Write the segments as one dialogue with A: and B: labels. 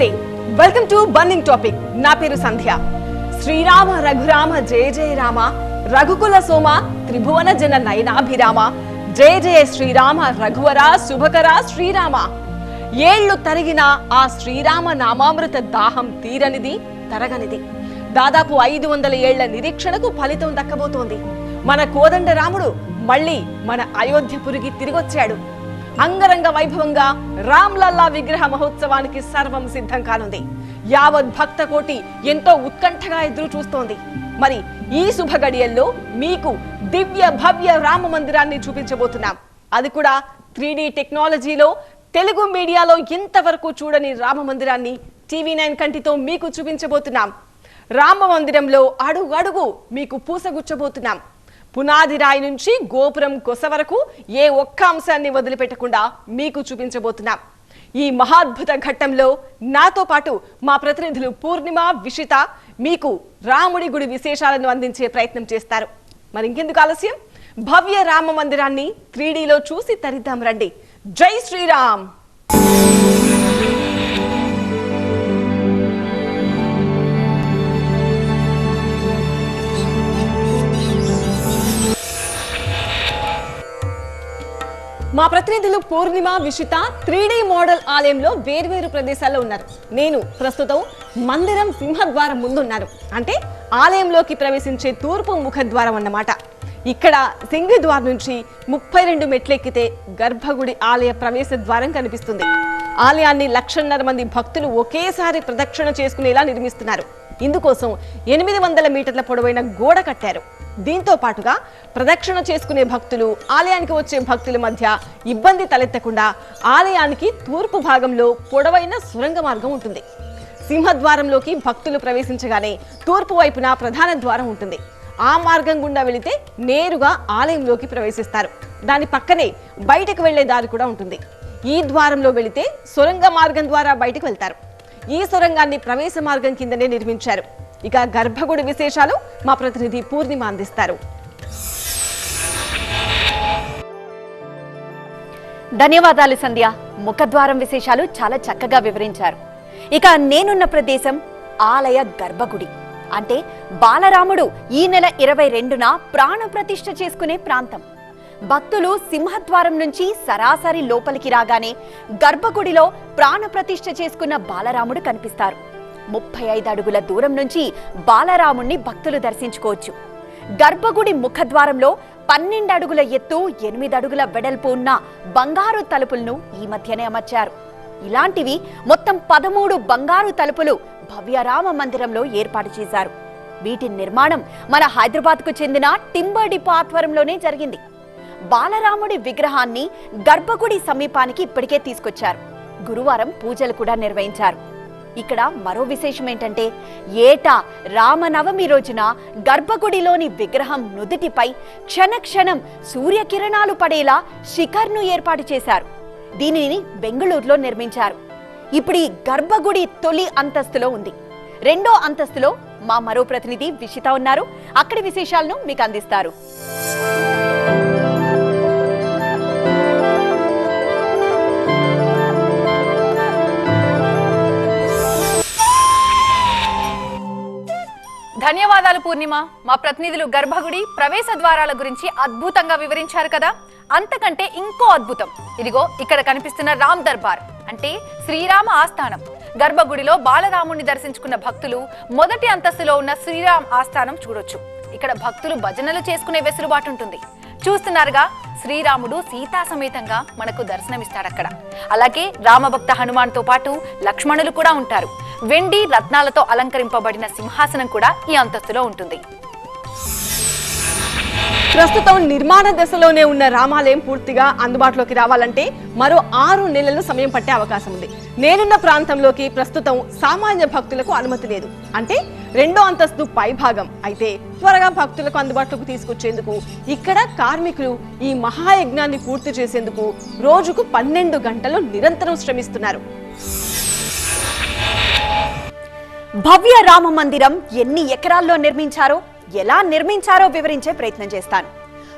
A: నమస్తే welcome to burning topic నా పేరు సంధ్య. శ్రీరామ రఘురామ జయ జయ రామ రఘుకుల సోమ త్రిభువన జన నయనాభిరామ జయ జయ శ్రీరామ రఘువర శుభకర శ్రీరామ. ఏళ్ళు తరిగిన ఆ శ్రీరామ నామామృత దాహం తీరనిది తరగనిది. దాదాపు ఐదు వందల ఏళ్ళ నిరీక్షణకు ఫలితం దక్కబోతోంది. మన కోదండ రాముడు మళ్ళీ మన అయోధ్యపురికి తిరిగొచ్చాడు. అంగరంగ వైభవంగా రామ్లల్లా విగ్రహ మహోత్సవానికి సర్వం సిద్ధం కానుంది. యావత్ భక్త కోటి ఎంతో ఉత్కంఠగా ఎదురు చూస్తోంది. మరి ఈ శుభ గడియల్లో మీకు దివ్య భవ్య రామ మందిరాన్ని చూపించబోతున్నాం. అది కూడా త్రీ టెక్నాలజీలో తెలుగు మీడియాలో ఇంతవరకు చూడని రామ మందిరాన్ని టీవీ నైన్ కంటితో మీకు చూపించబోతున్నాం. రామ మందిరంలో అడుగు అడుగు మీకు పూసగుచ్చబోతున్నాం. పునాది రాయి నుంచి గోపురం కొస వరకు ఏ ఒక్క అంశాన్ని వదిలిపెట్టకుండా మీకు చూపించబోతున్నాం. ఈ మహాద్భుత ఘట్టంలో నాతో పాటు మా ప్రతినిధులు పూర్ణిమ విషిత మీకు రాముడి గుడి విశేషాలను అందించే ప్రయత్నం చేస్తారు. మరి ఇంకెందుకు ఆలస్యం? భవ్య రామ మందిరాన్ని త్రీడీలో చూసి తరిద్దాం రండి. జై శ్రీరామ్! మా ప్రతినిధులు పూర్ణిమ విషిత త్రీ మోడల్ ఆలయంలో వేర్వేరు ప్రదేశాల్లో ఉన్నారు. నేను ప్రస్తుతం మందిరం సింహద్వారం ముందున్నాను అంటే ఆలయంలోకి ప్రవేశించే తూర్పు ముఖద్వారం అన్నమాట. ఇక్కడ సింహద్వారం నుంచి ముప్పై రెండు మెట్లెక్కితే గర్భగుడి ఆలయ ప్రవేశ ద్వారం కనిపిస్తుంది. ఆలయాన్ని లక్షన్నర మంది భక్తులు ఒకేసారి ప్రదక్షిణ చేసుకునేలా నిర్మిస్తున్నారు. ఇందుకోసం ఎనిమిది వందల మీటర్ల పొడవైన గోడ కట్టారు. దీంతో పాటుగా ప్రదక్షిణ చేసుకునే భక్తులు ఆలయానికి వచ్చే భక్తుల మధ్య ఇబ్బంది తలెత్తకుండా ఆలయానికి తూర్పు భాగంలో పొడవైన సొరంగ మార్గం ఉంటుంది. సింహద్వారంలోకి భక్తులు ప్రవేశించగానే తూర్పు వైపున ప్రధాన ద్వారం ఉంటుంది. ఆ మార్గం గుండా వెళితే నేరుగా ఆలయంలోకి ప్రవేశిస్తారు. దాని పక్కనే బయటకు వెళ్ళే దారి కూడా ఉంటుంది. ఈ ద్వారంలో వెళితే సొరంగ మార్గం ద్వారా బయటకు వెళ్తారు. ఈ సొరంగాన్ని ప్రవేశ మార్గం కిందనే నిర్మించారు. ఇక గర్భగుడి విశేషాలు మా ప్రతినిధి పూర్ణిమ అందిస్తారు.
B: ధన్యవాదాలు సంధ్య. ముఖద్వారం విశేషాలు చాలా చక్కగా వివరించారు. ఇక నేనున్న ప్రదేశం ఆలయ గర్భగుడి. అంటే బాలరాముడు ఈ నెల ఇరవై రెండున ప్రాణప్రతిష్ఠ చేసుకునే ప్రాంతం. భక్తులు సింహద్వారం నుంచి సరాసరి లోపలికి రాగానే గర్భగుడిలో ప్రాణ ప్రతిష్ఠ చేసుకున్న బాలరాముడు కనిపిస్తారు. ముప్పై ఐదు అడుగుల దూరం నుంచి బాలరాముణ్ణి భక్తులు దర్శించుకోవచ్చు. గర్భగుడి ముఖద్వారంలో పన్నెండు అడుగుల ఎత్తు ఎనిమిది అడుగుల వెడల్పు ఉన్న బంగారు తలుపులను ఈ మధ్యనే అమర్చారు. ఇలాంటివి మొత్తం పదమూడు బంగారు తలుపులు భవ్యరామ మందిరంలో ఏర్పాటు చేశారు. వీటి నిర్మాణం మన హైదరాబాద్కు చెందిన టింబర్ డిపో ఆధ్వర్యంలోనే జరిగింది. బాలరాముడి విగ్రహాన్ని గర్భగుడి సమీపానికి ఇప్పటికే తీసుకొచ్చారు. గురువారం పూజలు కూడా నిర్వహించారు. ఇక్కడ మరో విశేషం ఏంటంటే ఏటా రామనవమి రోజున గర్భగుడిలోని విగ్రహం నుదుటిపై క్షణక్షణం సూర్యకిరణాలు పడేలా శిఖర్ను ఏర్పాటు చేశారు. దీనిని బెంగళూరులో నిర్మించారు. ఇప్పుడు ఈ గర్భగుడి తొలి అంతస్తులో ఉంది. రెండో అంతస్తులో మా మరో ప్రతినిధి విషిత ఉన్నారు. అక్కడి విశేషాలను మీకు అందిస్తారు. ధన్యవాదాలు పూర్ణిమ. మా ప్రతినిధులు గర్భగుడి ప్రవేశ ద్వారాల గురించి అద్భుతంగా వివరించారు కదా? అంతకంటే ఇంకో అద్భుతం. ఇదిగో ఇక్కడ కనిపిస్తున్న రామ్ దర్బార్ అంటే శ్రీరామ ఆస్థానం. గర్భగుడిలో బాలరాముణ్ణి దర్శించుకున్న భక్తులు మొదటి అంతస్తులో ఉన్న శ్రీరామ్ ఆస్థానం చూడొచ్చు. ఇక్కడ భక్తులు భజనలు చేసుకునే వెసులుబాటు ఉంటుంది. చూస్తున్నారుగా శ్రీరాముడు సీతా సమేతంగా మనకు దర్శనమిస్తాడక్కడ. అలాగే రామభక్త హనుమాన్తో పాటు లక్ష్మణులు కూడా ఉంటారు. వెండి రత్నాలతో అలంకరింపబడిన సింహాసనం కూడా ఈ అంతస్తులో ఉంటుంది.
A: ప్రస్తుతం నిర్మాణ దశలోనే ఉన్న రామాలయం పూర్తిగా అందుబాటులోకి రావాలంటే మరో ఆరు నెలలు సమయం పట్టే అవకాశం ఉంది. నేనున్న ప్రాంతంలోకి ప్రస్తుతం సామాన్య భక్తులకు అనుమతి లేదు. అంటే రెండో అంతస్తు పై భాగం అయితే త్వరగా భక్తులకు అందుబాటులోకి తీసుకొచ్చేందుకు ఇక్కడ కార్మికులు ఈ మహాయజ్ఞాన్ని పూర్తి చేసేందుకు రోజుకు పన్నెండు గంటలు నిరంతరం శ్రమిస్తున్నారు.
B: భవ్య రామ మందిరం ఎన్ని ఎకరాల్లో నిర్మించారో ఎలా నిర్మించారో వివరించే ప్రయత్నం చేస్తాను.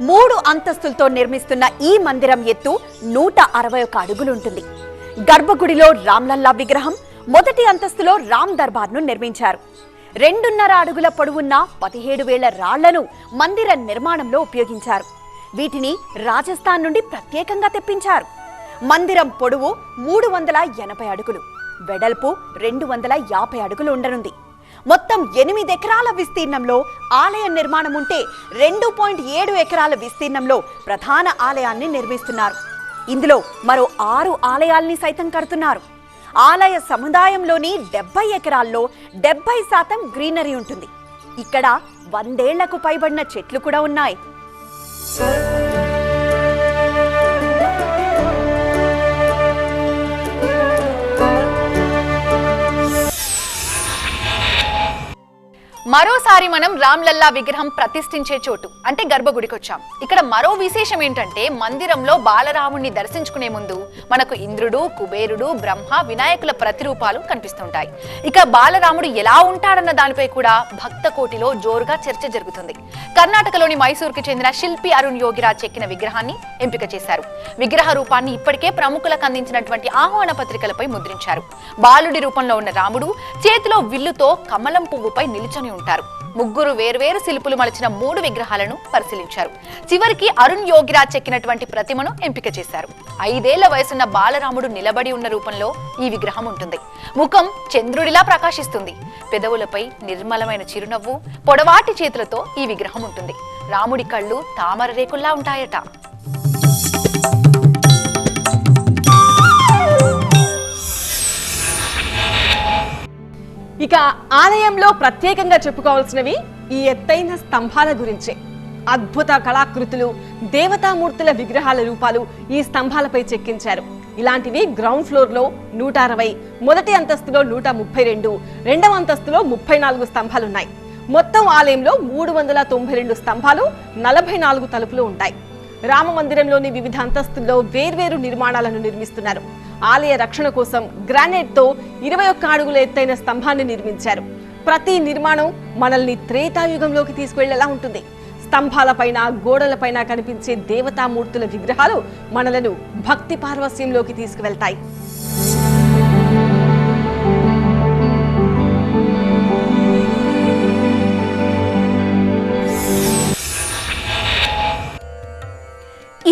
B: మూడు అంతస్తులతో నిర్మిస్తున్న ఈ మందిరం ఎత్తు నూట అరవై ఒక అడుగులుంటుంది గర్భగుడిలో రామ్లల్లా విగ్రహం మొదటి అంతస్తులో రామ్ దర్బార్ను నిర్మించారు. రెండున్నర అడుగుల పొడవున్న పదిహేడు వేల రాళ్ళను మందిర నిర్మాణంలో ఉపయోగించారు. వీటిని రాజస్థాన్ నుండి ప్రత్యేకంగా తెప్పించారు. మందిరం పొడవు మూడు వందల ఎనభై అడుగులు. వెడల్పు రెండు వందల యాభై అడుగులు ఉండనుంది. మొత్తం ఎనిమిది ఎకరాల విస్తీర్ణంలో ఆలయ నిర్మాణం ఉంటే రెండు పాయింట్ ఏడు ఎకరాల విస్తీర్ణంలో ప్రధాన ఆలయాన్ని నిర్మిస్తున్నారు. ఇందులో మరో ఆరు ఆలయాల్ని సైతం కడుతున్నారు. ఆలయ సముదాయంలోని డెబ్బై ఎకరాల్లో డెబ్బై శాతం గ్రీనరీ ఉంటుంది. ఇక్కడ వందేళ్ళకు పైబడిన చెట్లు కూడా ఉన్నాయి.
C: మరోసారి మనం రామ్లల్లా విగ్రహం ప్రతిష్ఠించే చోటు అంటే గర్భగుడికి వచ్చాం ఇక్కడ మరో విశేషం ఏంటంటే మందిరంలో బాలరాముణ్ణి దర్శించుకునే ముందు మనకు ఇంద్రుడు కుబేరుడు బ్రహ్మ వినాయకుల ప్రతిరూపాలు కనిపిస్తుంటాయి. ఇక బాలరాముడు ఎలా ఉంటాడన్న దానిపై కూడా భక్త కోటిలో జోరుగా చర్చ జరుగుతుంది. కర్ణాటకలోని మైసూర్కి చెందిన శిల్పి అరుణ్ యోగిరాజ్ చెక్కిన విగ్రహాన్ని ఎంపిక చేశారు. విగ్రహ రూపాన్ని ఇప్పటికే ప్రముఖులకు అందించినటువంటి ఆహ్వాన పత్రికలపై ముద్రించారు. బాలుడి రూపంలో ఉన్న రాముడు చేతిలో విల్లుతో కమలం పువ్వుపై నిలుచొని ఉంటారు ముగ్గురు వేర్వేరు శిల్పులు మలిచిన మూడు విగ్రహాలను పరిశీలించారు. చివరికి అరుణ్ యోగిరాజ్ చెక్కినటువంటి ప్రతిమను ఎంపిక చేశారు. ఐదేళ్ళ వయసున్న బాలరాముడు నిలబడి ఉన్న రూపంలో ఈ విగ్రహం ఉంటుంది. ముఖం చంద్రుడిలా ప్రకాశిస్తుంది. పెదవులపై నిర్మలమైన చిరునవ్వు పొడవాటి చేతులతో ఈ విగ్రహం ఉంటుంది. రాముడి కళ్ళు తామర రేకుల్లా ఉంటాయట.
A: ఇక ఆలయంలో ప్రత్యేకంగా చెప్పుకోవాల్సినవి ఈ ఎత్తైన స్తంభాల గురించే. అద్భుత కళాకృతులు దేవతామూర్తుల విగ్రహాల రూపాలు ఈ స్తంభాలపై చెక్కించారు. ఇలాంటివి గ్రౌండ్ ఫ్లోర్లో నూట అరవై మొదటి అంతస్తులో నూట ముప్పై రెండు రెండవ అంతస్తులో ముప్పై నాలుగు స్తంభాలున్నాయి. మొత్తం ఆలయంలో మూడు వందల తొంభై రెండు స్తంభాలు నలభై నాలుగు తలుపులు ఉంటాయి. రామ మందిరంలోని వివిధ అంతస్తుల్లో వేర్వేరు నిర్మాణాలను నిర్మిస్తున్నారు. ఆలయ రక్షణ కోసం గ్రానైట్తో ఇరవై ఒక్క అడుగుల ఎత్తైన స్తంభాన్ని నిర్మించారు. ప్రతి నిర్మాణం మనల్ని త్రేతాయుగంలోకి తీసుకువెళ్ళేలా ఉంటుంది. స్తంభాలపైన గోడలపైన కనిపించే దేవతామూర్తుల విగ్రహాలు మనలను భక్తి పార్వస్యంలోకి తీసుకువెళ్తాయి.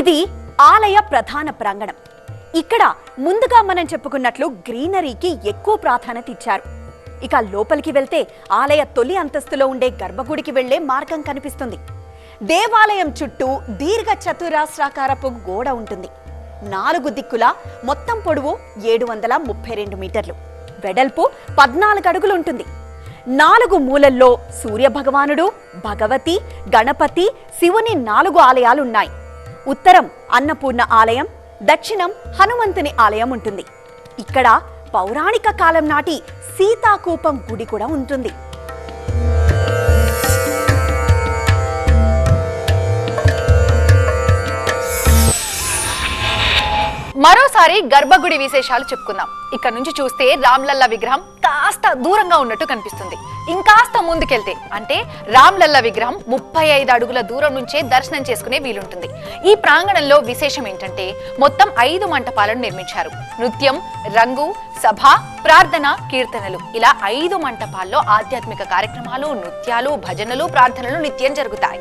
B: ఇది ఆలయ ప్రధాన ప్రాంగణం. ఇక్కడ ముందుగా మనం చెప్పుకున్నట్లు గ్రీనరీకి ఎక్కువ ప్రాధాన్యత ఇచ్చారు. ఇక లోపలికి వెళ్తే ఆలయ తొలి అంతస్తులో ఉండే గర్భగుడికి వెళ్ళే మార్గం కనిపిస్తుంది. దేవాలయం చుట్టూ దీర్ఘ చతురాస్రాకారపు గోడ ఉంటుంది. నాలుగు దిక్కుల మొత్తం పొడవు ఏడు వందల ముప్పై రెండు మీటర్లు. వెడల్పు పద్నాలుగు అడుగులు ఉంటుంది. నాలుగు మూలల్లో సూర్య భగవానుడు భగవతి గణపతి శివుని నాలుగు ఆలయాలున్నాయి. ఉత్తరం అన్నపూర్ణ ఆలయం దక్షిణం హనుమంతుని ఆలయం ఉంటుంది. ఇక్కడ పౌరాణిక కాలం నాటి సీతాకూపం గుడి కూడా ఉంటుంది.
C: మరోసారి గర్భగుడి విశేషాలు చెప్పుకుందాం. ఇక్కడ నుంచి చూస్తే రామ్లల్లా విగ్రహం కాస్త దూరంగా ఉన్నట్టు కనిపిస్తుంది. ఇంకాస్త ముందుకెళ్తే అంటే రామ్లల్లా విగ్రహం ముప్పై ఐదు అడుగుల దూరం నుంచే దర్శనం చేసుకునే వీలుంటుంది. ఈ ప్రాంగణంలో విశేషం ఏంటంటే మొత్తం ఐదు మంటపాలను నిర్మించారు. నృత్యం రంగు సభ ప్రార్థన కీర్తనలు. ఇలా ఐదు మంటపాల్లో ఆధ్యాత్మిక కార్యక్రమాలు నృత్యాలు భజనలు ప్రార్థనలు నిత్యం జరుగుతాయి.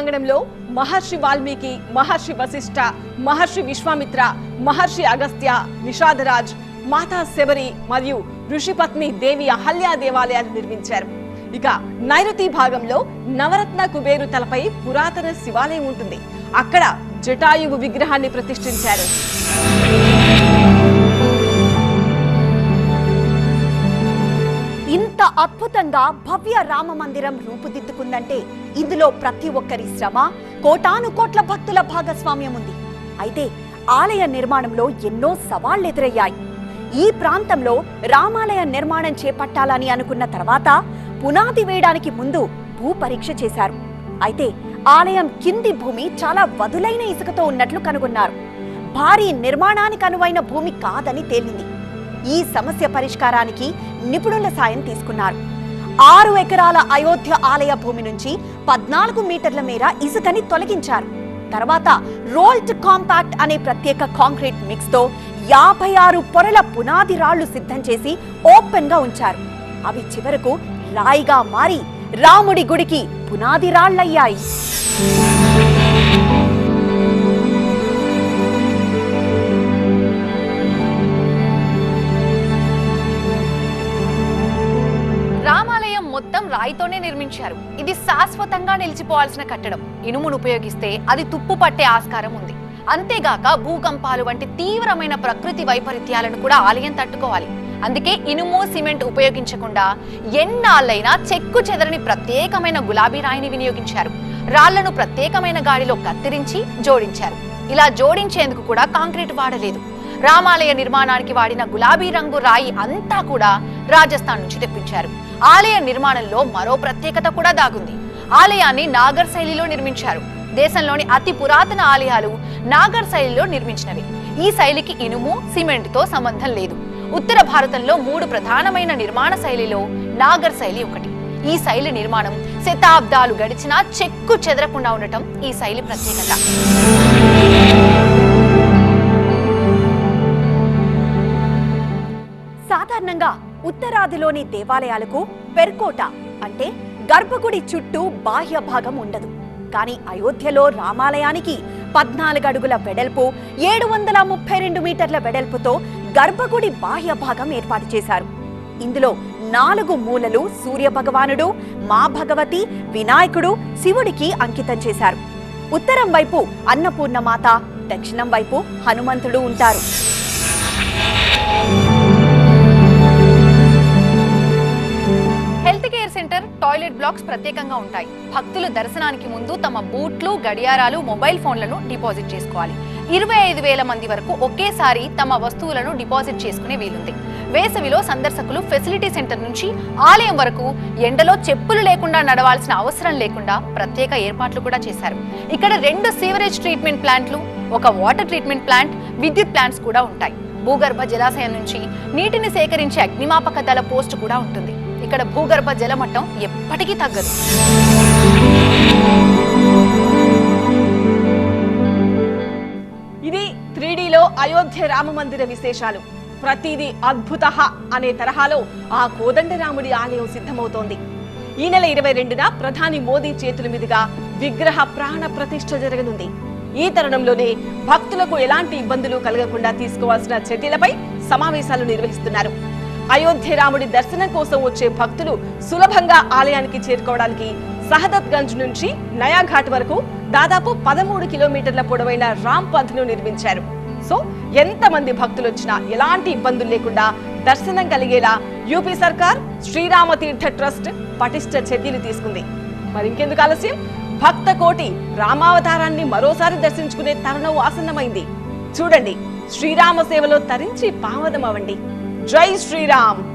A: ప్రాంగణంలో మహర్షి వాల్మీకి మహర్షి వశిష్ఠ మహర్షి విశ్వామిత్ర మహర్షి అగస్త్య నిషాదరాజ్ మాతా శబరి మరియు ఋషిపత్ని దేవి అహల్యా దేవాలయాలు నిర్మించారు. ఇక నైరుతి భాగంలో నవరత్న కుబేరు తలపై పురాతన శివాలయం ఉంటుంది. అక్కడ జటాయువు విగ్రహాన్ని ప్రతిష్ఠించారు.
B: ఇంత అద్భుతంగా భవ్య రామ మందిరం రూపుదిద్దుకుందంటే ఇందులో ప్రతి ఒక్కరి శ్రమ కోటాను కోట్ల భక్తుల భాగస్వామ్యం ఉంది అయితే ఆలయ నిర్మాణంలో ఎన్నో సవాళ్ళు ఎదురయ్యాయి ఈ ప్రాంతంలో రామాలయ నిర్మాణం చేపట్టాలని అనుకున్న తర్వాత పునాది వేయడానికి ముందు భూ పరీక్ష చేశారు. అయితే ఆలయం కింది భూమి చాలా వదులైన ఇసుకతో ఉన్నట్లు కనుగొన్నారు. భారీ నిర్మాణానికి అనువైన భూమి కాదని తేలింది. ఈ సమస్య పరిష్కారానికి నిపుణుల సాయం తీసుకున్నారు. ఆరు ఎకరాల అయోధ్య ఆలయ భూమి నుంచి పద్నాలుగు మీటర్ల మేర ఇసుకని తొలగించారు. తర్వాత రోల్డ్ కాంపాక్ట్ అనే ప్రత్యేక కాంక్రీట్ మిక్స్తో యాభై ఆరు పొరల పునాది రాళ్ళు సిద్ధం చేసి ఓపెన్గా ఉంచారు. అవి చివరకు రాయిగా మారి రాముడి గుడికి పునాది
C: రాళ్ళయ్యాయి రాయితోనే నిర్మించారు. ఇది శాశ్వతంగా నిలిచిపోవాల్సిన కట్టడం. ఇనుమును ఉపయోగిస్తే అది తుప్పు పట్టే ఆస్కారం ఉంది. అంతేగాక భూకంపాలు వంటి తీవ్రమైన ప్రకృతి వైపరీత్యాలను కూడా ఆలయం తట్టుకోవాలి. అందుకే ఇనుము సిమెంట్ ఉపయోగించకుండా ఎన్నాళ్ళైనా చెక్కు చెదరని ప్రత్యేకమైన గులాబీ రాయిని వినియోగించారు. రాళ్ళను ప్రత్యేకమైన గాడిలో కత్తిరించి జోడించారు. ఇలా జోడించేందుకు కూడా కాంక్రీట్ వాడలేదు. రామాలయ నిర్మాణానికి వాడిన గులాబీ రంగు రాయి అంతా కూడా రాజస్థాన్ నుంచి తెప్పించారు. ఆలయ నిర్మాణంలో మరో ప్రత్యేకత కూడా దాగుంది. ఆలయాన్ని నాగర్ శైలిలో నిర్మించారు. దేశంలోని అతి పురాతన ఆలయాలు నాగర్ శైలిలో నిర్మించినవి. ఈ శైలికి ఇనుము సిమెంట్తో సంబంధం లేదు. ఉత్తర భారతంలో మూడు ప్రధానమైన నిర్మాణ శైలిలో నాగర్ శైలి ఒకటి. ఈ శైలి నిర్మాణం శతాబ్దాలు గడిచినా చెక్కు చెదరకుండా ఉండటం ఈ శైలి ప్రత్యేకత.
B: సాధారణంగా ఉత్తరాదిలోని దేవాలయాలకు పెర్కోట అంటే గర్భగుడి చుట్టూ బాహ్య భాగం ఉండదు. కానీ అయోధ్యలో రామాలయానికి పద్నాలుగు అడుగుల వెడల్పు ఏడు వందల ముప్పై రెండు మీటర్ల వెడల్పుతో గర్భగుడి బాహ్య భాగం ఏర్పాటు చేశారు. ఇందులో నాలుగు మూలలు సూర్య భగవానుడు మా భగవతి వినాయకుడు శివుడికి అంకితం చేశారు. ఉత్తరం వైపు అన్నపూర్ణమాత దక్షిణం వైపు హనుమంతుడు ఉంటారు.
C: టాయిలెట్ బ్లాక్స్ ప్రత్యేకంగా ఉంటాయి. భక్తులు దర్శనానికి ముందు తమ బూట్లు గడియారాలు మొబైల్ ఫోన్లను డిపాజిట్ చేసుకోవాలి. ఇరవై ఐదు వేల మంది వరకు ఒకేసారి తమ వస్తువులను డిపాజిట్ చేసుకునే వీలుంది. వేసవిలో సందర్శకులు ఫెసిలిటీ సెంటర్ నుంచి ఆలయం వరకు ఎండలో చెప్పులు లేకుండా నడవాల్సిన అవసరం లేకుండా ప్రత్యేక ఏర్పాట్లు కూడా చేశారు. ఇక్కడ రెండు సీవరేజ్ ట్రీట్మెంట్ ప్లాంట్లు ఒక వాటర్ ట్రీట్మెంట్ ప్లాంట్ విద్యుత్ ప్లాంట్స్ కూడా ఉంటాయి. భూగర్భ జలాశయం నుంచి నీటిని సేకరించే అగ్నిమాపక దళ పోస్ట్ కూడా ఉంటుంది. ఇక్కడ భూగర్భ జలమట్టం ఎప్పటికీ తగ్గదు.
A: ఇది త్రీడీలో అయోధ్య రామ మందిర విశేషాలు. ప్రతిదీ అద్భుత అనే తరహాలో ఆ కోదండరాముడి ఆలయం సిద్ధమవుతోంది. ఈ నెల ఇరవై రెండున ప్రధాని మోదీ చేతుల మీదుగా విగ్రహ ప్రాణ ప్రతిష్ఠ జరగనుంది. ఈ తరుణంలోనే భక్తులకు ఎలాంటి ఇబ్బందులు కలగకుండా తీసుకోవాల్సిన చర్యలపై సమావేశాలు నిర్వహిస్తున్నారు. అయోధ్య రాముడి దర్శనం కోసం వచ్చే భక్తులు సులభంగా ఆలయానికి చేరుకోవడానికి సహదత్ గంజ్ నుంచి నయాఘాట్ వరకు దాదాపు పదమూడు కిలోమీటర్ల పొడవైన రామ్ను నిర్మించారు. సో ఎంత మంది భక్తులు వచ్చినా ఎలాంటి ఇబ్బందులు లేకుండా దర్శనం కలిగేలా యూపీ సర్కార్ శ్రీరామ తీర్థ ట్రస్ట్ పటిష్ట చర్యలు తీసుకుంది. మరి ఇంకెందుకు ఆలస్యం? భక్త కోటి రామావతారాన్ని మరోసారి దర్శించుకునే తరుణం ఆసన్నమైంది. చూడండి శ్రీరామ సేవలో తరించి जय श्री राम